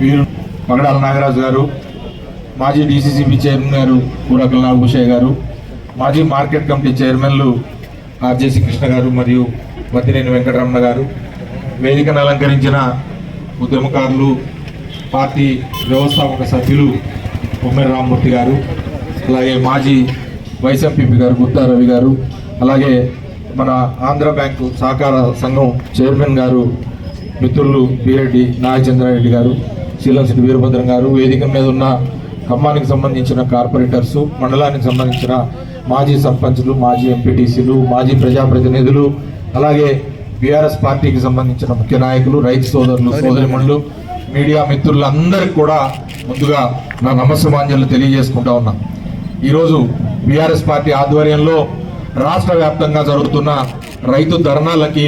వీరు పగడాల నాగరాజు గారు మాజీ డీసీసీబీ చైర్మన్ గారు కూరకల నాగభూషయ్య గారు మాజీ మార్కెట్ కమిటీ చైర్మన్లు ఆర్జేసి కృష్ణ గారు మరియు వద్దినేని వెంకటరమణ గారు వేదికను అలంకరించిన ఉద్యమకారులు పార్టీ వ్యవస్థాపక సభ్యులు ఉమ్మెర రామ్మూర్తి గారు అలాగే మాజీ వైస్ ఎంపీపీ గారు గుత్తా రవి గారు అలాగే మన ఆంధ్ర బ్యాంకు సహకార సంఘం చైర్మన్ గారు మిత్రులు పిరెడ్డి నాగచంద్రారెడ్డి గారు శీలంశెట్టి వీరభద్రం గారు వేదిక మీద ఉన్న ఖమ్మానికి సంబంధించిన కార్పొరేటర్స్ మండలానికి సంబంధించిన మాజీ సర్పంచ్లు మాజీ ఎంపీటీసీలు మాజీ ప్రజాప్రతినిధులు అలాగే బీఆర్ఎస్ పార్టీకి సంబంధించిన ముఖ్య నాయకులు రైతు సోదరులు సోదరిమణులు మీడియా మిత్రులందరికీ కూడా ముందుగా నా నమస్సమాంజలు తెలియజేసుకుంటా ఉన్నా. ఈరోజు బీఆర్ఎస్ పార్టీ ఆధ్వర్యంలో రాష్ట్ర వ్యాప్తంగా జరుగుతున్న రైతు ధర్నాలకి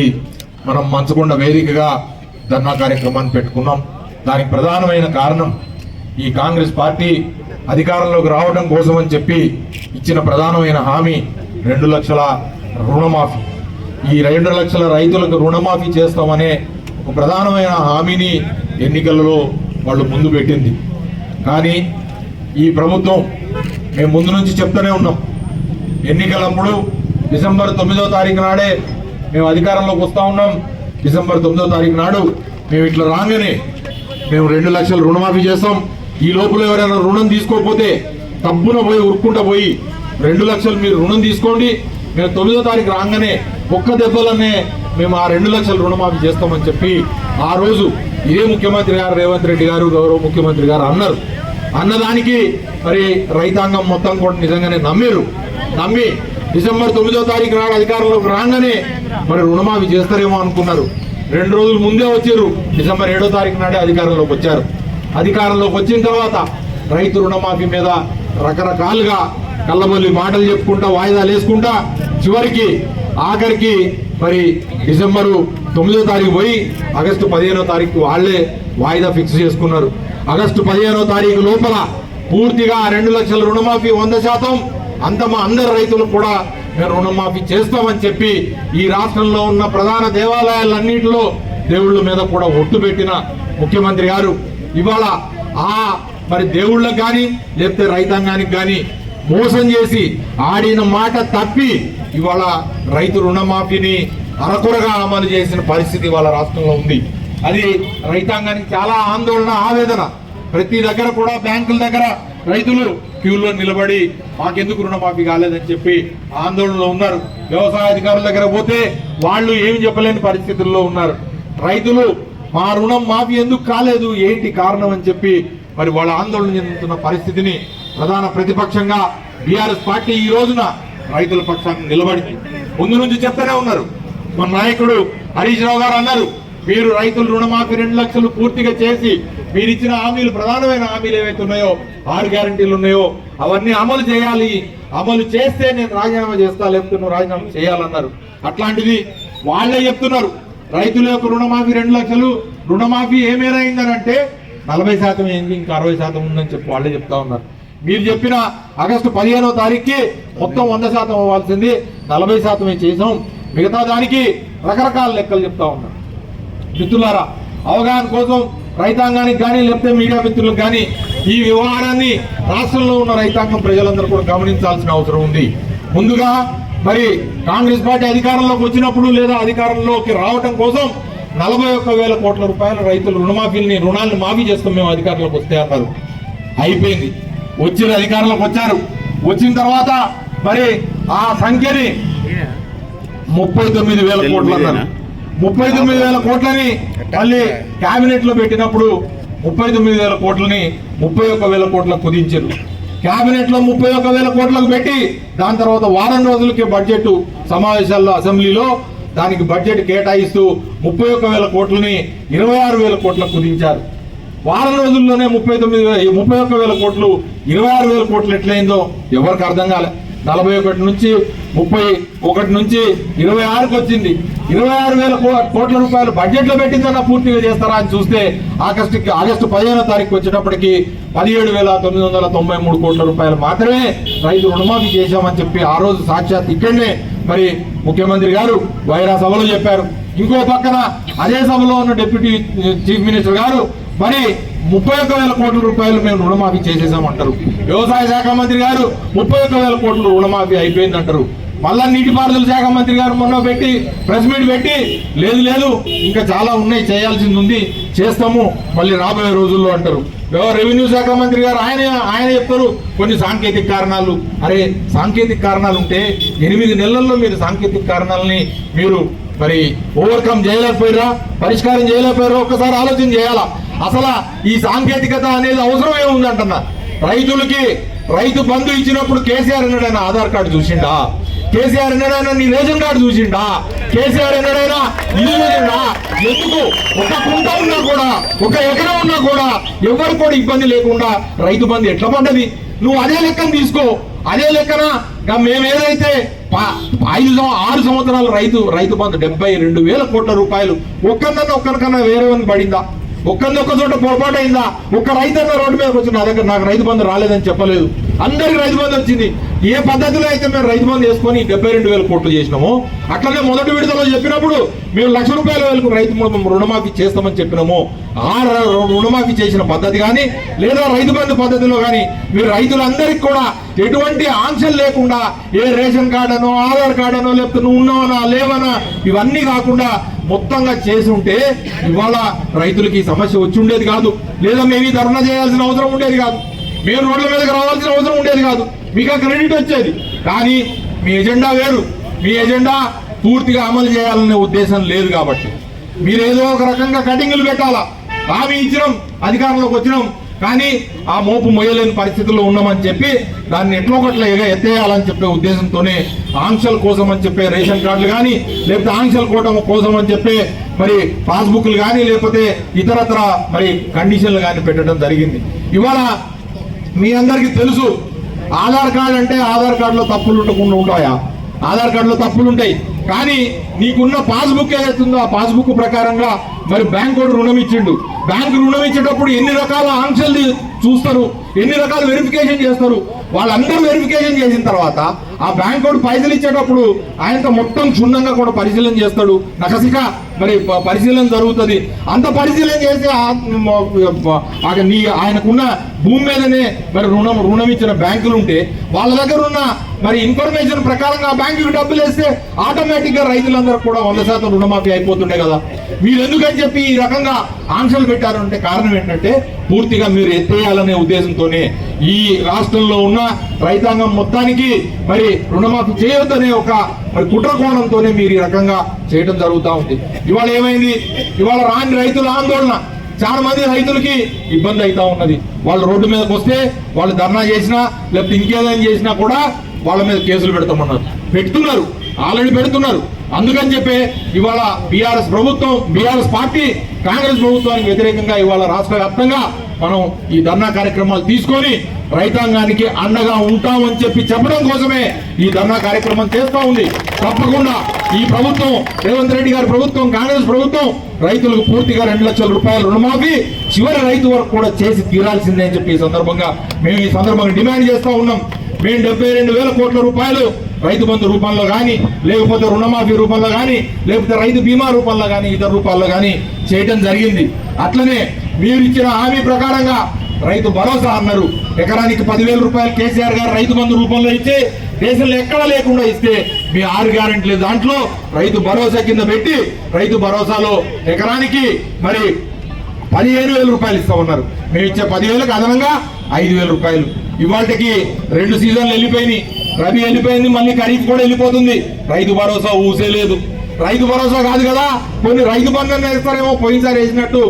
మనం మంచకొండ వేదికగా ధర్నా కార్యక్రమాన్ని పెట్టుకున్నాం. దానికి ప్రధానమైన కారణం ఈ కాంగ్రెస్ పార్టీ అధికారంలోకి రావడం కోసం అని చెప్పి ఇచ్చిన ప్రధానమైన హామీ రెండు లక్షల రుణమాఫీ. ఈ రెండు లక్షల రైతులకు రుణమాఫీ చేస్తామనే ఒక ప్రధానమైన హామీని ఎన్నికలలో వాళ్ళు ముందు పెట్టింది. కానీ ఈ ప్రభుత్వం మేము ముందు నుంచి చెప్తూనే ఉన్నాం. ఎన్నికలప్పుడు డిసెంబర్ తొమ్మిదో తారీఖు నాడే మేము అధికారంలోకి వస్తూ ఉన్నాం. డిసెంబర్ తొమ్మిదో తారీఖు నాడు మేము ఇట్లా రాగానే మేము రెండు లక్షలు రుణమాఫీ చేస్తాం. ఈ లోపల ఎవరైనా రుణం తీసుకోకపోతే తప్పున పోయి ఉరుక్కుంటా పోయి రెండు లక్షలు మీరు రుణం తీసుకోండి. మేము తొమ్మిదో తారీఖు రాగానే ఒక్క దెబ్బలనే మేము ఆ రెండు లక్షలు రుణమాఫీ చేస్తామని చెప్పి ఆ రోజు ఇదే ముఖ్యమంత్రి గారు రేవంత్ రెడ్డి గారు గౌరవ ముఖ్యమంత్రి గారు అన్నారు. అన్నదానికి మరి రైతాంగం మొత్తం కూడా నిజంగానే నమ్మిరు. నమ్మి డిసెంబర్ తొమ్మిదో తారీఖు నాడు అధికారంలోకి రాగానే మరి రుణమాఫీ చేస్తారేమో అనుకున్నారు. రెండు రోజుల ముందే వచ్చారు. డిసెంబర్ ఏడో తారీఖు నాడే అధికారంలోకి వచ్చారు. అధికారంలోకి వచ్చిన తర్వాత రైతు రుణమాఫీ మీద రకరకాలుగా కళ్ళబొల్లి మాటలు చెప్పుకుంటా వాయిదాలు వేసుకుంటా చివరికి ఆఖరికి మరి డిసెంబరు తొమ్మిదో తారీఖు పోయి ఆగస్టు పదిహేనో తారీఖు వాళ్ళే వాయిదా ఫిక్స్ చేసుకున్నారు. ఆగస్టు పదిహేనో తారీఖు లోపల పూర్తిగా రెండు లక్షల రుణమాఫీ వంద శాతం అంత మా అందరు రైతులు కూడా మేము రుణమాఫీ చేస్తామని చెప్పి ఈ రాష్ట్రంలో ఉన్న ప్రధాన దేవాలయాలన్నింటిలో దేవుళ్ళ మీద కూడా ఒట్టు పెట్టిన ముఖ్యమంత్రి గారు. ఇవాళ ఆ మరి దేవుళ్ళకి కానీ లేకపోతే రైతాంగానికి కానీ మోసం చేసి ఆడిన మాట తప్పి ఇవాళ రైతు రుణమాఫీని అరకొరగా అమలు చేసిన పరిస్థితి ఇవాళ రాష్ట్రంలో ఉంది. అది రైతాంగానికి చాలా ఆందోళన ఆవేదన. ప్రతి దగ్గర కూడా బ్యాంకుల దగ్గర రైతులు క్యూలో నిలబడి మాకెందుకు రుణమాఫీ కాలేదని చెప్పి ఆందోళనలో ఉన్నారు. వ్యవసాయ అధికారుల దగ్గర పోతే వాళ్ళు ఏమి చెప్పలేని పరిస్థితుల్లో ఉన్నారు. రైతులు మా రుణం మాఫీ ఎందుకు కాలేదు? ఏంటి కారణం? అని చెప్పి మరి వాళ్ళ ఆందోళన చెందుతున్న పరిస్థితిని ప్రధాన ప్రతిపక్షంగా బీఆర్ఎస్ పార్టీ ఈ రోజున రైతుల పక్షాన్ని నిలబడింది. ముందు నుంచి చెప్తూనే ఉన్నారు. మన నాయకుడు హరీష్ రావు గారు అన్నారు మీరు రైతులు రుణమాఫీ రెండు లక్షలు పూర్తిగా చేసి మీరు ఇచ్చిన హామీలు ప్రధానమైన హామీలు ఏవైతే ఉన్నాయో ఆరు గ్యారంటీలు ఉన్నాయో అవన్నీ అమలు చేయాలి. అమలు చేస్తే నేను రాజీనామా చేస్తా లేకపోతే నువ్వు రాజీనామా చేయాలన్నారు. అట్లాంటిది వాళ్ళే చెప్తున్నారు. రైతుల యొక్క రుణమాఫీ రెండు లక్షలు రుణమాఫీ ఏమేరైందని అంటే నలభై శాతం ఏంది ఇంకా అరవై శాతం ఉందని చెప్పి వాళ్ళే చెప్తా ఉన్నారు. మీరు చెప్పిన ఆగస్టు పదిహేనో తారీఖుకి మొత్తం వంద శాతం అవ్వాల్సింది నలభై శాతమే చేసాం మిగతా దానికి రకరకాల లెక్కలు చెప్తా ఉన్నారు. మిత్రులారా అవగాహన కోసం రైతాంగానికి కానీ లేకపోతే మీడియా మిత్రులకు కానీ ఈ వ్యవహారాన్ని రాష్ట్రంలో ఉన్న రైతాంగం ప్రజలందరూ కూడా గమనించాల్సిన అవసరం ఉంది. ముందుగా మరి కాంగ్రెస్ పార్టీ అధికారంలోకి వచ్చినప్పుడు లేదా అధికారంలోకి రావటం కోసం నలభై ఒక్క వేల కోట్ల రూపాయల రైతులు రుణమాఫీని రుణాలను మాఫీ చేస్తాం మేము అధికారంలోకి వస్తే అన్నారు. అయిపోయింది. వచ్చిన అధికారంలోకి వచ్చారు. వచ్చిన తర్వాత మరి ఆ సంఖ్యని ముప్పై తొమ్మిది వేల కోట్లు అన్నారు. ముప్పై తొమ్మిది వేల కోట్లని మళ్ళీ కేబినెట్లో పెట్టినప్పుడు ముప్పై తొమ్మిది వేల కోట్లని ముప్పై ఒక్క వేల కోట్లకు కుదించారు. కేబినెట్లో ముప్పై ఒక్క వేల కోట్లకు పెట్టి దాని తర్వాత వారం రోజులకి బడ్జెట్ సమావేశాల్లో అసెంబ్లీలో దానికి బడ్జెట్ కేటాయిస్తూ ముప్పై ఒక్క వేల కోట్లని ఇరవై ఆరు వేల కోట్లకు కుదించారు. వారం రోజుల్లోనే ముప్పై తొమ్మిది ముప్పై ఒక్క వేల కోట్లు ఇరవై ఆరు వేల కోట్లు ఎట్లయిందో ఎవరికి అర్థం కాలే. నలభై ఒకటి నుంచి ముప్పై ఒకటి నుంచి ఇరవై ఆరుకు వచ్చింది. ఇరవై ఆరు వేల కోట్ల రూపాయలు బడ్జెట్లో పెట్టిందన్న పూర్తిగా చేస్తారా అని చూస్తే ఆగస్టు ఆగస్టు పదిహేనో తారీఖు వచ్చేటప్పటికి పదిహేడు వేల తొమ్మిది వందల తొంభై మూడు కోట్ల రూపాయలు మాత్రమే రైతు రుణమాఫీ చేశామని చెప్పి ఆ రోజు సాక్షాత్ ఇక్కడనే మరి ముఖ్యమంత్రి గారు వైరా సభలో చెప్పారు. ఇంకో పక్కన అదే సభలో ఉన్న డిప్యూటీ చీఫ్ మినిస్టర్ గారు మరి ముప్పై ఒక్క వేల కోట్ల రూపాయలు మేము రుణమాఫీ చేసేసామంటారు. వ్యవసాయ శాఖ మంత్రి గారు ముప్పై ఒక్క వేల కోట్లు రుణమాఫీ అయిపోయిందంటారు. మళ్ళా నీటిపారుదల శాఖ మంత్రి గారు మొన్న పెట్టి ప్రెస్ మీట్ పెట్టి లేదు లేదు ఇంకా చాలా ఉన్నాయి చేయాల్సింది ఉంది చేస్తాము మళ్ళీ రాబోయే రోజుల్లో అంటారు. రెవెన్యూ శాఖ మంత్రి గారు ఆయన ఆయన చెప్తారు కొన్ని సాంకేతిక కారణాలు. అరే సాంకేతిక కారణాలు ఉంటే ఎనిమిది నెలల్లో మీరు సాంకేతిక కారణాలని మీరు మరి ఓవర్కమ్ చేయలేకపోయారా పరిష్కారం చేయలేకపోయారా ఒక్కసారి ఆలోచన చేయాలా? అసలు ఈ సాంకేతికత అనేది అవసరం ఏముంది రైతులకి రైతు బంధు ఇచ్చినప్పుడు కేసీఆర్ ఎన్నడైనా ఆధార్ కార్డు చూసిండా? కేసీఆర్ ఎన్నడైనా నీ రేషన్ కార్డు చూసిండా? కేసీఆర్ ఎన్నడైనా ఇల్లు చూసిండా? ఎందుకు? ఒక కుంట ఉన్నా కూడా ఒక ఎకరం ఉన్నా కూడా ఎవరు కూడా ఇబ్బంది లేకుండా రైతు బంధు ఎట్లా పడ్డది? నువ్వు అదే లెక్కను తీసుకో. అదే లెక్కన మేమేదైతే మేము ఏదైతే పా- ఐదు ఆరు సంవత్సరాలు రైతు రైతు బంధు డెబ్బై రెండు వేల కోట్ల రూపాయలు ఒక్కరికన్నా ఒక్కరికన్నా వేరే పడిందా? ఒక్కరిని చోట పొరపాటు అయిందా? ఒక్క రైతన్న రోడ్డు మీదకి వచ్చి నా దగ్గర నాకు రైతు బంధు రాలేదని చెప్పలేదు. అందరికి రైతు బంధు వచ్చింది. ఏ పద్ధతిలో అయితే మేము రైతు బంధు వేసుకొని డెబ్బై రెండు వేల కోట్లు చేసినాము అట్లనే మొదటి విడతలో చెప్పినప్పుడు మేము లక్ష రూపాయల వేలకు రైతు రుణమాఫీ చేస్తామని చెప్పినాము ఆ ర- రుణమాఫీ చేసిన పద్ధతి కానీ లేదా రైతు బంధు పద్ధతిలో కానీ మీరు రైతులందరికీ కూడా ఎటువంటి ఆంక్షలు లేకుండా ఏ రేషన్ కార్డు అనో ఆధార్ కార్డు అనో లేకపోతే నువ్వు ఉన్నావనా లేవనా ఇవన్నీ కాకుండా మొత్తంగా చేసి ఉంటే ఇవాళ రైతులకి ఈ సమస్య వచ్చి ఉండేది కాదు. లేదా మేము ధర్నా చేయాల్సిన అవసరం ఉండేది కాదు. మేము రోడ్ల మీదకి రావాల్సిన అవసరం ఉండేది కాదు. మీకు క్రెడిట్ వచ్చేది. కానీ మీ ఎజెండా వేరు. మీ ఎజెండా పూర్తిగా అమలు చేయాలనే ఉద్దేశం లేదు కాబట్టి. మీరు ఏదో ఒక రకంగా కటింగ్లు పెట్టాలా? హామీ ఇచ్చినాం అధికారంలోకి వచ్చినాం. కానీ ఆ మోపు మొయ్యలేని పరిస్థితుల్లో ఉన్నామని చెప్పి దాన్ని ఎట్లా ఒకట్లా ఎగ ఎత్తేయాలని చెప్పే ఉద్దేశంతోనే ఆంక్షల కోసం అని చెప్పే రేషన్ కార్డులు కానీ లేకపోతే ఆంక్షల కోటం కోసం అని చెప్పే మరి పాస్బుక్లు కానీ లేకపోతే ఇతరత్ర మరి కండిషన్లు కానీ పెట్టడం జరిగింది. ఇవాళ మీ అందరికీ తెలుసు ఆధార్ కార్డు అంటే ఆధార్ కార్డులో తప్పులు ఉండకుండా ఉంటాయా? ఆధార్ కార్డులో తప్పులు ఉంటాయి. కానీ నీకున్న పాస్బుక్ ఏదైతుందో ఆ పాస్బుక్ ప్రకారంగా మరి బ్యాంక్ కూడా రుణం ఇచ్చిండు. బ్యాంక్ రుణం ఇచ్చేటప్పుడు ఎన్ని రకాల ఆంక్షలు చూస్తారు? ఎన్ని రకాల వెరిఫికేషన్ చేస్తారు? వాళ్ళందరూ వెరిఫికేషన్ చేసిన తర్వాత ఆ బ్యాంక్ వాడు పైసలు ఇచ్చేటప్పుడు ఆయనతో మొత్తం క్షుణ్ణంగా కూడా పరిశీలన చేస్తాడు. నకసిక మరి పరిశీలన జరుగుతుంది. అంత పరిశీలన చేసి నీ ఆయనకున్న భూమి మీదనే మరి రుణం రుణం ఇచ్చిన బ్యాంకులు ఉంటే వాళ్ళ దగ్గర ఉన్న మరి ఇన్ఫర్మేషన్ ప్రకారంగా ఆ బ్యాంకుకి డబ్బులు వేస్తే ఆటోమేటిక్గా రైతులందరూ కూడా వంద శాతం రుణమాఫీ అయిపోతుండే కదా. మీరు ఎందుకని చెప్పి ఈ రకంగా ఆంక్షలు పెట్టారంటే కారణం ఏంటంటే పూర్తిగా మీరు ఎత్తేయాలనే ఉద్దేశంతోనే ఈ రాష్ట్రంలో ఉన్న రైతాంగం మొత్తానికి మరి రుణమాఫీ చేయొద్దనే ఒక మరి కుట్ర కోణంతోనే మీరు ఈ రకంగా చేయడం జరుగుతూ ఉంది. ఇవాళ ఏమైంది? ఇవాళ రాని రైతుల ఆందోళన. చాలా మంది రైతులకి ఇబ్బంది అవుతా ఉన్నది. వాళ్ళు రోడ్డు మీదకి వస్తే వాళ్ళు ధర్నా చేసినా లేకపోతే ఇంకేదైనా చేసినా కూడా వాళ్ళ మీద కేసులు పెడతామన్నారు. పెడుతున్నారు. ఆల్రెడీ పెడుతున్నారు. అందుకని చెప్పే ఇవాళ బీఆర్ఎస్ ప్రభుత్వం బీఆర్ఎస్ పార్టీ కాంగ్రెస్ ప్రభుత్వానికి వ్యతిరేకంగా ఇవాళ రాష్ట్ర వ్యాప్తంగా మనం ఈ ధర్నా కార్యక్రమాలు తీసుకొని రైతాంగానికి అండగా ఉంటామని చెప్పి చెప్పడం కోసమే ఈ ధర్నా కార్యక్రమం చేస్తా ఉంది. తప్పకుండా ఈ ప్రభుత్వం రేవంత్ రెడ్డి గారి ప్రభుత్వం కాంగ్రెస్ ప్రభుత్వం రైతులకు పూర్తిగా రెండు లక్షల రూపాయల రుణమాఫీ చివరి రైతు వరకు కూడా చేసి తీరాల్సిందే అని చెప్పి ఈ సందర్భంగా మేము ఈ సందర్భంగా డిమాండ్ చేస్తా ఉన్నాం. మేము డెబ్బై రెండు వేల కోట్ల రూపాయలు రైతు బంధు రూపంలో కానీ లేకపోతే రుణమాఫీ రూపంలో కానీ లేకపోతే రైతు బీమా రూపంలో కానీ ఇతర రూపాల్లో కానీ చేయటం జరిగింది. అట్లనే మీరు ఇచ్చిన హామీ ప్రకారంగా రైతు భరోసా అన్నారు. ఎకరానికి పదివేల రూపాయలు కేసీఆర్ గారు రైతు బంధు రూపంలో ఇస్తే దేశంలో ఎక్కడా లేకుండా ఇస్తే మీ ఆరు గ్యారెంటీలు దాంట్లో రైతు భరోసా కింద పెట్టి రైతు భరోసాలో ఎకరానికి మరి పదిహేను వేల రూపాయలు ఇస్తామన్నారు మేము ఇచ్చే పదివేలకు అదనంగా ఐదు వేల రూపాయలు. ఇవాళకి రెండు సీజన్లు వెళ్ళిపోయినాయి. రబీ వెళ్ళిపోయింది మళ్ళీ ఖరీఫ్ కూడా వెళ్ళిపోతుంది. రైతు భరోసా ఊసే లేదు. రైతు భరోసా కాదు కదా కొన్ని రైతు బంధం వేస్తారేమో పోయినసారి వేసినట్టు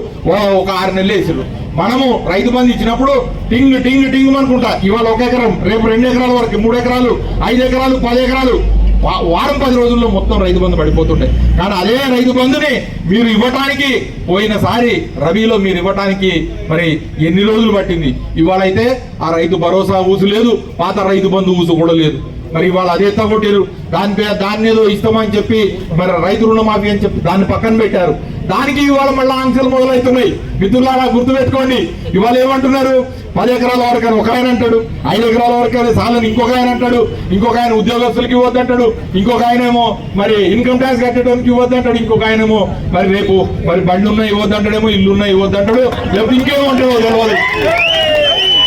ఒక ఆరు నెలలు వేసారు మనము రైతు బంధు ఇచ్చినప్పుడు టింగ్ టింగ్ టింగ్ అనుకుంటా ఇవాళ ఒక ఎకరం రేపు రెండు ఎకరాల వరకు మూడు ఎకరాలు ఐదు ఎకరాలు పది ఎకరాలు. వారం పది రోజుల్లో మొత్తం రైతు బంధు పడిపోతుంటాయి కానీ అదే రైతు బంధుని మీరు ఇవ్వటానికి పోయినసారి రబీలో మీరు ఇవ్వటానికి మరి ఎన్ని రోజులు పట్టింది? ఇవాళ అయితే ఆ రైతు భరోసా ఊసు లేదు పాత రైతు బంధు ఊసు కూడా లేదు. మరి ఇవాళ అదే తగ్గొట్టారు దాని దాన్ని ఏదో ఇస్తామని చెప్పి మరి రైతు రుణమాఫీ అని చెప్పి దాన్ని పక్కన పెట్టారు. దానికి ఇవాళ మళ్ళీ ఆంక్షలు మొదలవుతున్నాయి. మిత్రులారా గుర్తుపెట్టుకోండి. ఇవాళ ఏమంటున్నారు? పది ఎకరాల వరకు అని ఒక ఆయన అంటాడు. ఐదు ఎకరాల వరకు అని సాలని ఇంకొక ఆయన అంటాడు. ఇంకొక ఆయన ఉద్యోగస్తులకి ఇవ్వద్దంటాడు ఇంకొక ఆయన ఏమో మరి ఇన్కమ్ ట్యాక్స్ కట్టడానికి ఇవ్వద్దంటాడు ఇంకొక ఆయన ఏమో మరి రేపు మరి బండ్లు ఉన్నాయి ఇవ్వద్దంటాడేమో ఇల్లు ఉన్నాయి ఇవ్వద్దంటాడు లేకపోతే ఇంకేమో అంటాడో తెలియదు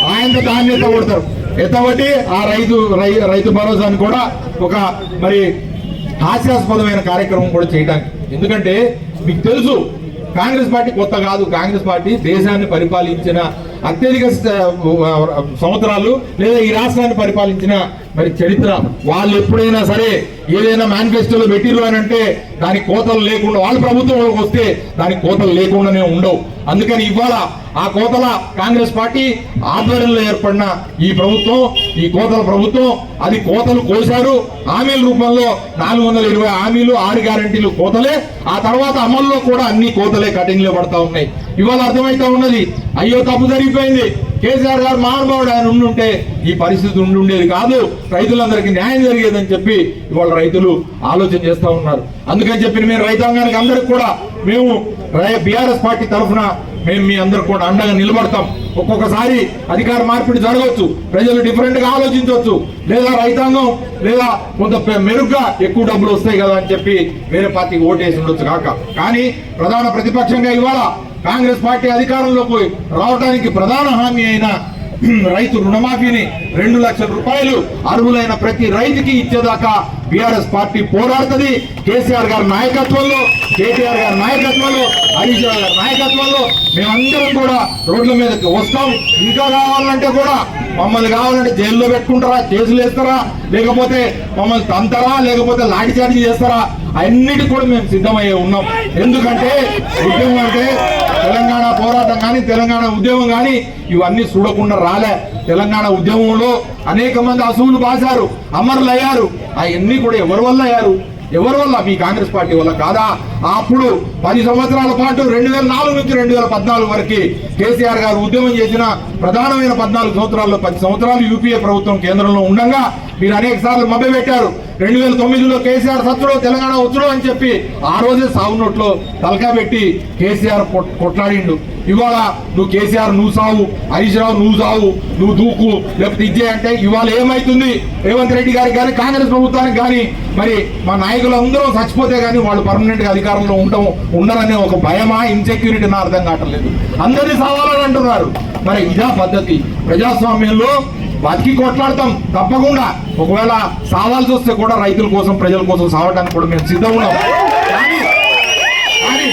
ఆయనతో దాన్ని ఎత్తగొడతారు ఎత్తబట్టి ఆ రైతు రై- రైతు భరోసాని కూడా ఒక మరి హాస్యాస్పదమైన కార్యక్రమం కూడా చేయడానికి ఎందుకంటే మీకు తెలుసు కాంగ్రెస్ పార్టీ కొత్త కాదు. కాంగ్రెస్ పార్టీ దేశాన్ని పరిపాలించిన అత్యధిక సంవత్సరాలు లేదా ఈ రాష్ట్రాన్ని పరిపాలించిన మరి చరిత్ర. వాళ్ళు ఎప్పుడైనా సరే ఏదైనా మేనిఫెస్టోలో పెట్టిరు అని అంటే దానికి కోతలు లేకుండా వాళ్ళ ప్రభుత్వంలోకి వస్తే దానికి కోతలు లేకుండానే ఉండవు. అందుకని ఇవాళ ఆ కోతల కాంగ్రెస్ పార్టీ ఆధ్వర్యంలో ఏర్పడిన ఈ ప్రభుత్వం ఈ కోతల ప్రభుత్వం అది కోతలు కోశారు. హామీల రూపంలో నాలుగు వందల ఇరవై హామీలు ఆరు గ్యారంటీలు కోతలే. ఆ తర్వాత అమల్లో కూడా అన్ని కోతలే కటింగ్లే పడతా ఉన్నాయి. ఇవాళ అర్థమవుతా ఉన్నది అయ్యో తప్పు జరిగిపోయింది. కేసీఆర్ గారు మహానుభావుడు ఆయన ఉండుంటే ఈ పరిస్థితి ఉండుండేది కాదు. రైతులందరికీ న్యాయం జరిగేదని చెప్పి ఇవాళ రైతులు ఆలోచన చేస్తా ఉన్నారు. అందుకని చెప్పి మేము రైతాంగానికి అందరికి కూడా మేము బీఆర్ఎస్ పార్టీ తరఫున మేము మీ అందరు కూడా అండగా నిలబడతాం. ఒక్కొక్కసారి అధికార మార్పిడి జరగవచ్చు. ప్రజలు డిఫరెంట్గా ఆలోచించవచ్చు. లేదా రైతాంగం లేదా కొంత మెరుగ్గా ఎక్కువ డబ్బులు వస్తాయి కదా అని చెప్పి వేరే పార్టీకి ఓటేసి ఉండొచ్చు కాక. కానీ ప్రధాన ప్రతిపక్షంగా ఇవాళ కాంగ్రెస్ పార్టీ అధికారంలోకి రావడానికి ప్రధాన హామీ అయిన రైతు రుణమాఫీని రెండు లక్షల రూపాయలు అర్హులైన ప్రతి రైతుకి ఇచ్చేదాకా బీఆర్ఎస్ పార్టీ పోరాడుతుంది. కేసీఆర్ గారి నాయకత్వంలో కేటీఆర్ గారి నాయకత్వంలో హరీష్ గారి నాయకత్వంలో మేమందరం కూడా రోడ్ల మీదకి వస్తాం. ఇంకా కావాలంటే కూడా మమ్మల్ని కావాలంటే జైల్లో పెట్టుకుంటారా? కేసులు వేస్తారా? లేకపోతే మమ్మల్ని తంతరా? లేకపోతే లాఠీచార్జీ చేస్తారా? అన్నిటి కూడా మేము సిద్ధమయ్యే ఉన్నాం. ఎందుకంటే ఉద్యమం అంటే తెలంగాణ పోరాటం కానీ తెలంగాణ ఉద్యమం కానీ ఇవన్నీ చూడకుండా రాలే. తెలంగాణ ఉద్యమంలో అనేక మంది అసువులు బాసారు అమరులు అయ్యారు అవన్నీ కూడా ఎవరి వల్ల అయ్యారు? ఎవరి వల్ల? మీ కాంగ్రెస్ పార్టీ వల్ల కాదా? అప్పుడు పది సంవత్సరాల పాటు రెండు వేల నాలుగు నుంచి రెండు వేల పద్నాలుగు వరకు కేసీఆర్ గారు ఉద్యమం చేసిన ప్రధానమైన పద్నాలుగు సంవత్సరాల్లో పది సంవత్సరాలు యూపీఏ ప్రభుత్వం కేంద్రంలో ఉండగా మీరు అనేక సార్లు మభ్యపెట్టారు రెండు వేల తొమ్మిదిలో కేసీఆర్ సత్తుడు తెలంగాణ వచ్చుడు అని చెప్పి ఆ రోజే సాగు నోట్లో తలకా పెట్టి కేసీఆర్ కొట్లాడిండు. ఇవాళ నువ్వు కేసీఆర్ నువ్వు సావు హరీష్ రావు నువ్వు సావు నువ్వు దూకు లేకపోతే ఇదే అంటే ఇవాళ ఏమైతుంది? రేవంత్ రెడ్డి గారికి కానీ కాంగ్రెస్ ప్రభుత్వానికి కానీ మరి మా నాయకులు అందరూ చచ్చిపోతే కానీ వాళ్ళు పర్మనెంట్గా అధికారంలో ఉండటం ఉండరనే ఒక భయమా ఇన్సెక్యూరిటీ నా అర్థం కావట్లేదు. అందరినీ సావాలని అంటున్నారు. మరి ఇదా పద్ధతి. ప్రజాస్వామ్యంలో బతికి కొట్లాడతాం తప్పకుండా. ఒకవేళ సావాల్సి వస్తే కూడా రైతుల కోసం ప్రజల కోసం సావడానికి కూడా మేము సిద్ధం ఉన్నాం. కానీ కానీ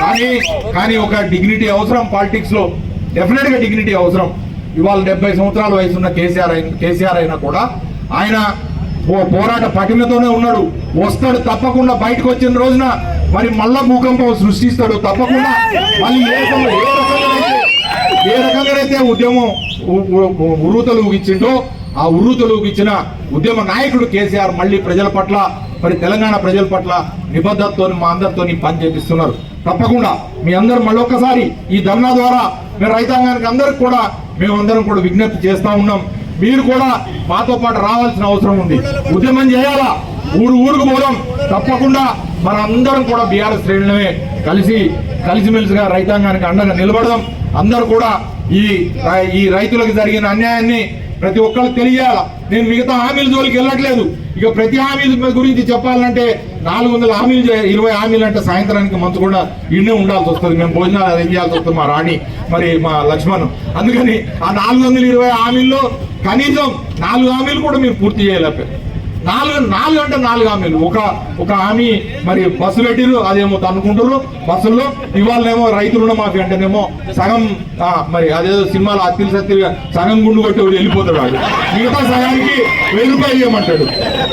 కానీ కానీ ఒక డిగ్నిటీ అవసరం పాలిటిక్స్లో. డెఫినెట్గా డిగ్నిటీ అవసరం. ఇవాళ డెబ్బై సంవత్సరాల వయసు ఉన్న కేసీఆర్ అయిన కేసీఆర్ అయినా కూడా ఆయన పో- పోరాట పటిమతోనే ఉన్నాడు. వస్తాడు తప్పకుండా బయటకు వచ్చిన రోజున మరి మళ్ళా భూకంపం సృష్టిస్తాడు తప్పకుండా. మళ్ళీ ఏ ఏ ఏ రకంగానైతే ఉద్యమం ఉ- ఇచ్చిండో ఉర్రూతలు ఊగించిండో ఆ ఉర్రూతలు ఊగించిన ఉద్యమ నాయకుడు కేసీఆర్ మళ్ళీ ప్రజల పట్ల మరి తెలంగాణ ప్రజల పట్ల నిబద్ధతతో మా అందరితో పని చేపిస్తున్నారు తప్పకుండా మీ అందరూ మళ్ళొక్కసారి ఈ ధర్నా ద్వారా మేము రైతాంగానికి అందరికి కూడా మేమందరం కూడా విజ్ఞప్తి చేస్తా ఉన్నాం. మీరు కూడా మాతో పాటు రావాల్సిన అవసరం ఉంది. ఉద్యమం చేయాలా? ఊరు ఊరుకు పోదాం. తప్పకుండా మన అందరం కూడా బీఆర్ఎస్ శ్రేణులమే కలిసి కలిసిమెలిసిగా రైతాంగానికి అండగా నిలబడదాం. అందరూ కూడా ఈ ఈ రైతులకు జరిగిన అన్యాయాన్ని ప్రతి ఒక్కరికి తెలియాల? నేను మిగతా హామీల జోలికి వెళ్ళట్లేదు. ఇక ప్రతి హామీ గురించి చెప్పాలంటే నాలుగు వందల హామీలు ఇరవై హామీలు అంటే సాయంత్రానికి మంచు కూడా ఇన్నే ఉండాల్సి వస్తుంది. మేము భోజనాలు అరేంజ్ చేయాల్సి వస్తుంది మా రాణి మరి మా లక్ష్మణ్. అందుకని ఆ నాలుగు వందల ఇరవై హామీల్లో కనీసం నాలుగు హామీలు కూడా మీరు పూర్తి చేయలేకపోయారు నాలుగు నాలుగు అంటే నాలుగు హామీలు. ఒక ఒక హామీ మరి బస్సు పెట్టిరు అదేమో తనుకుంటారు బస్సుల్లో. ఇవాళనేమో రైతు రుణమాఫీ అంటేనేమో సగం మరి అదేదో సినిమాలో అత్తిలి సత్తిగా సగం గుండు కొట్టి వెళ్ళిపోతాడు. వాడు మిగతా సగానికి వెయ్యి రూపాయలు ఇవ్వమంటాడు.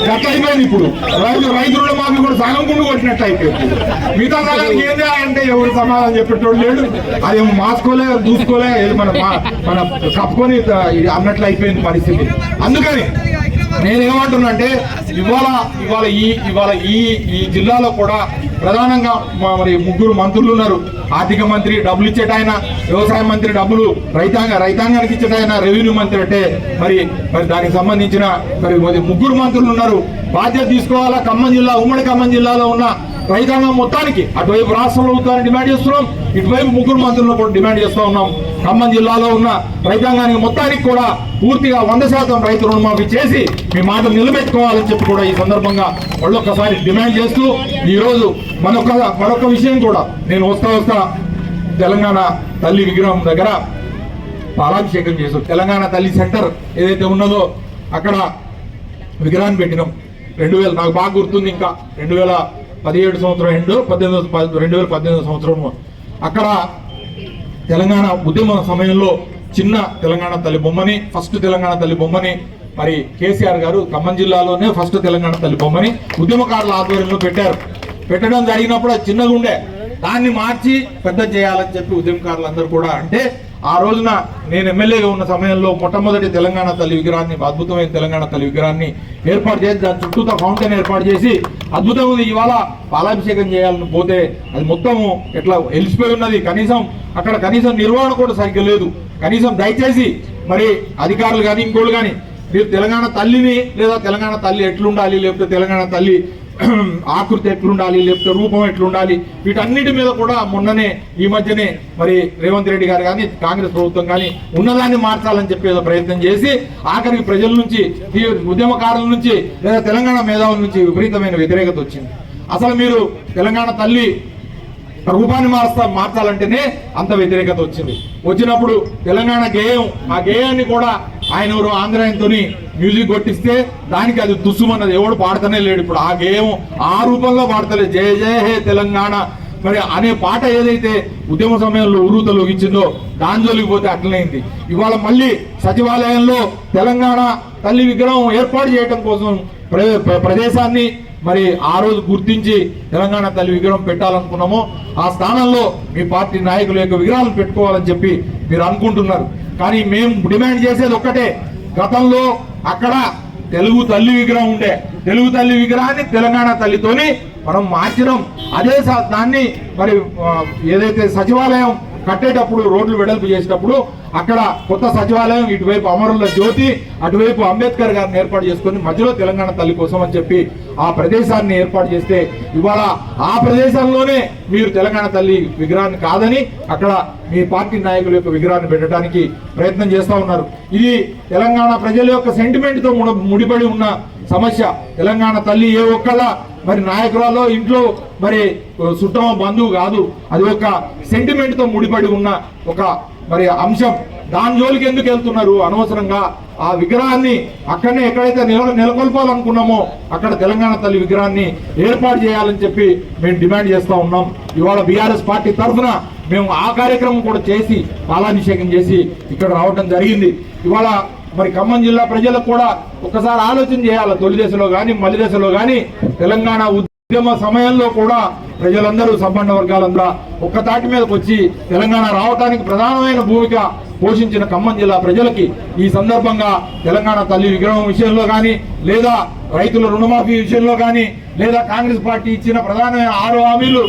గట్ల అయిపోయింది ఇప్పుడు. రైతు రైతు రుణమాఫీ కూడా సగం గుండు కొట్టినట్టు అయిపోయింది మిగతా సగానికి ఏందా అంటే ఎవరు సమాధానం చెప్పేటోడు లేడు. అదేమో మాసుకోలే దూసుకోలే మన మన కప్పుకొని అన్నట్లు అయిపోయింది పరిస్థితి. అందుకని నేను ఏమంటున్నా అంటే ఇవాళ ఇవాళ ఈ ఇవాళ ఈ ఈ జిల్లాలో కూడా ప్రధానంగా మరి ముగ్గురు మంత్రులు ఉన్నారు. ఆర్థిక మంత్రి డబ్బులు ఇచ్చేట ఆయన వ్యవసాయ మంత్రి డబ్బులు రైతాంగ రైతాంగానికి ఇచ్చేట ఆయన రెవెన్యూ మంత్రి అంటే మరి మరి దానికి సంబంధించిన మరి మరి ముగ్గురు మంత్రులు ఉన్నారు. బాధ్యత తీసుకోవాలా ఖమ్మం జిల్లా ఉమ్మడి ఖమ్మం జిల్లాలో ఉన్న రైతాంగం మొత్తానికి అటువైపు రాష్ట్ర ప్రభుత్వాన్ని డిమాండ్ చేస్తున్నాం ఇటువైపు ముగ్గురు మంత్రులను కూడా డిమాండ్ చేస్తూ ఉన్నాం. ఖమ్మం జిల్లాలో ఉన్న రైతాంగానికి మొత్తానికి కూడా పూర్తిగా వంద శాతం రైతు రుణమాఫీ చేసి మీ మాట నిలబెట్టుకోవాలని చెప్పి కూడా ఈ సందర్భంగా మళ్ళొక్కసారి డిమాండ్ చేస్తూ ఈరోజు మరొక మరొక విషయం కూడా నేను వస్తా వస్తా తెలంగాణ తల్లి విగ్రహం దగ్గర పాలాభిషేకం చేశాం తెలంగాణ తల్లి సెంటర్ ఏదైతే ఉన్నదో అక్కడ విగ్రహాన్ని పెట్టినాం. రెండు వేల నాకు బాగా గుర్తుంది ఇంకా. రెండు వేల పదిహేడు సంవత్సరం ఎండు పద్దెనిమిది రెండు వేల పద్దెనిమిది సంవత్సరం అక్కడ తెలంగాణ ఉద్యమ సమయంలో చిన్న తెలంగాణ తల్లి బొమ్మని ఫస్ట్ తెలంగాణ తల్లి బొమ్మని మరి కేసీఆర్ గారు ఖమ్మం జిల్లాలోనే ఫస్ట్ తెలంగాణ తల్లి బొమ్మని ఉద్యమకారుల ఆధ్వర్యంలో పెట్టారు. పెట్టడం జరిగినప్పుడు అది చిన్నగా ఉండే దాన్ని మార్చి పెద్ద చేయాలని చెప్పి ఉద్యమకారులందరూ కూడా అంటే ఆ రోజున నేను ఎమ్మెల్యేగా ఉన్న సమయంలో మొట్టమొదటి తెలంగాణ తల్లి విగ్రహాన్ని అద్భుతమైన తెలంగాణ తల్లి విగ్రహాన్ని ఏర్పాటు చేసి దాని చుట్టూతో ఫౌంటైన్ ఏర్పాటు చేసి అద్భుతమైన ఇవాళ పాలాభిషేకం చేయాలని పోతే అది మొత్తము ఎట్లా ఎలిసిపోయి ఉన్నది. కనీసం అక్కడ కనీసం నిర్వహణ కూడా సరిగ్గా లేదు. కనీసం దయచేసి మరి అధికారులు కానీ ఇంకోళ్ళు కానీ మీరు తెలంగాణ తల్లిని లేదా తెలంగాణ తల్లి ఎట్లుండాలి లేకపోతే తెలంగాణ తల్లి ఆకృతి ఎట్లుండాలి లేకపోతే రూపం ఎట్లుండాలి వీటన్నిటి మీద కూడా మొన్ననే ఈ మధ్యనే మరి రేవంత్ రెడ్డి గారు కానీ కాంగ్రెస్ ప్రభుత్వం కానీ ఉన్నదాన్ని మార్చాలని చెప్పి ప్రయత్నం చేసి ఆఖరికి ప్రజల నుంచి ఈ ఉద్యమకారుల నుంచి లేదా తెలంగాణ మేధావుల నుంచి విపరీతమైన వ్యతిరేకత వచ్చింది. అసలు మీరు తెలంగాణ తల్లి రూపాన్ని మార్స్తా మార్చాలంటేనే అంత వ్యతిరేకత వచ్చింది. వచ్చినప్పుడు తెలంగాణ గేయం ఆ గేయాన్ని కూడా ఆయన ఎవరు ఆంధ్రాయనతోని మ్యూజిక్ కొట్టిస్తే దానికి అది తుస్సుమన్నది ఎవడు పాడతనే లేడు ఇప్పుడు. ఆ గేయం ఆ రూపంలో పాడతలేదు. జయ జయ హే తెలంగాణ. మరి అనే పాట ఏదైతే ఉద్యమ సమయంలో ఉరుతలు ఇచ్చిందో దాని జోలికి పోతే అట్లనేంది ఇవాళ మళ్ళీ సచివాలయంలో తెలంగాణ తల్లి విగ్రహం ఏర్పాటు చేయడం కోసం ప్ర- ప్రదేశాన్ని మరి ఆ రోజు గుర్తించి తెలంగాణ తల్లి విగ్రహం పెట్టాలనుకున్నామో ఆ స్థానంలో మీ పార్టీ నాయకుల యొక్క విగ్రహాలు పెట్టుకోవాలని చెప్పి మీరు అనుకుంటున్నారు. కానీ మేము డిమాండ్ చేసేది ఒక్కటే. గతంలో అక్కడ తెలుగు తల్లి విగ్రహం ఉండే. తెలుగు తల్లి విగ్రహాన్ని తెలంగాణ తల్లితోని మనం మార్చినాం. అదే దాన్ని మరి ఏదైతే సచివాలయం కట్టేటప్పుడు రోడ్లు వెడల్పు చేసేటప్పుడు అక్కడ కొత్త సచివాలయం ఇటువైపు అమరుల జ్యోతి అటువైపు అంబేద్కర్ గారిని ఏర్పాటు చేసుకొని మధ్యలో తెలంగాణ తల్లి కోసం అని చెప్పి ఆ ప్రదేశాన్ని ఏర్పాటు చేస్తే ఇవాళ ఆ ప్రదేశంలోనే మీరు తెలంగాణ తల్లి విగ్రహాన్ని కాదని అక్కడ మీ పార్టీ నాయకుల యొక్క విగ్రహాన్ని పెట్టడానికి ప్రయత్నం చేస్తూ ఉన్నారు. ఇది తెలంగాణ ప్రజల యొక్క సెంటిమెంట్తో ముడిపడి ఉన్న సమస్య. తెలంగాణ తల్లి ఏ ఒక్కళ్ళ మరి నాయకురాలో ఇంట్లో మరి సుట్టమ బంధువు కాదు. అది ఒక సెంటిమెంట్తో ముడిపడి ఉన్న ఒక మరి అంశం. దాని జోలికి ఎందుకు వెళ్తున్నారు? అనవసరంగా ఆ విగ్రహాన్ని అక్కడనే ఎక్కడైతే నిల నెలకొల్పాలనుకున్నామో అక్కడ తెలంగాణ తల్లి విగ్రహాన్ని ఏర్పాటు చేయాలని చెప్పి మేము డిమాండ్ చేస్తూ ఉన్నాం. ఇవాళ బీఆర్ఎస్ పార్టీ తరఫున మేము ఆ కార్యక్రమం కూడా చేసి పాలాభిషేకం చేసి ఇక్కడ రావడం జరిగింది. ఇవాళ మరి ఖమ్మం జిల్లా ప్రజలకు కూడా ఒకసారి ఆలోచన చేయాలి. తొలి దశలో కానీ మలి దశలో కానీ తెలంగాణ ఉద్యమ సమయంలో కూడా ప్రజలందరూ సంపన్న వర్గాలందరూ ఒక్క తాటి మీదకి వచ్చి తెలంగాణ రావడానికి ప్రధానమైన భూమిక పోషించిన ఖమ్మం జిల్లా ప్రజలకి ఈ సందర్భంగా తెలంగాణ తల్లి విగ్రహం విషయంలో కానీ లేదా రైతుల రుణమాఫీ విషయంలో కానీ లేదా కాంగ్రెస్ పార్టీ ఇచ్చిన ప్రధానమైన ఆరు హామీలు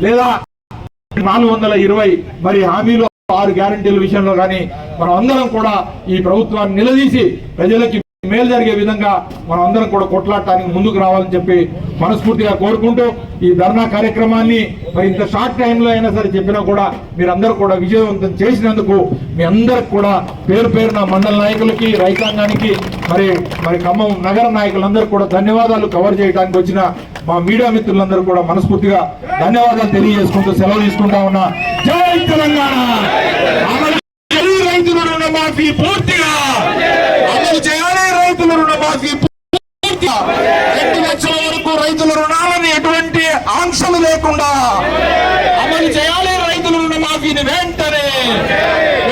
లేదా నాలుగు వందల ఇరవై మరి హామీలు ఆరు గ్యారంటీల విషయంలో కానీ మనం అందరం కూడా ఈ ప్రభుత్వాన్ని నిలదీసి ప్రజలకి మేలు జరిగే విధంగా మనం అందరం కూడా కొట్లాడటానికి ముందుకు రావాలని చెప్పి మనస్ఫూర్తిగా కోరుకుంటూ ఈ ధర్నా కార్యక్రమాన్ని మరి ఇంత షార్ట్ టైంలో అయినా సరే చెప్పినా కూడా మీరందరూ కూడా విజయవంతం చేసినందుకు మీ అందరికి కూడా పేరు పేరున మండల నాయకులకి రైతాంగానికి మరి మరి ఖమ్మం నగర నాయకులందరూ కూడా ధన్యవాదాలు కవర్ చేయడానికి వచ్చిన మా మీడియా మిత్రులందరూ కూడా మనస్ఫూర్తిగా ధన్యవాదాలు తెలియజేసుకుంటూ సెలవు తీసుకుంటా ఉన్నా. జై తెలంగాణ! రైతుల రుణమాఫీ పూర్తిగా అమలు చేయాలి. రైతుల రుణమాఫీ రెండు లక్షల వరకు రైతుల రుణాలను ఎటువంటి ఆంక్షలు లేకుండా అమలు చేయాలి. రైతుల రుణమాఫీని వెంటనే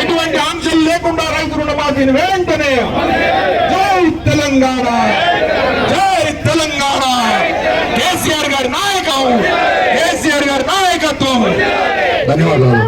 ఎటువంటి ఆంక్షలు లేకుండా రైతు రుణమాఫీని వెంటనే జై తెలంగాణ జై తెలంగాణ. కేసీఆర్ గారి నాయకం కేసీఆర్ గారి నాయకత్వం. ధన్యవాదాలు.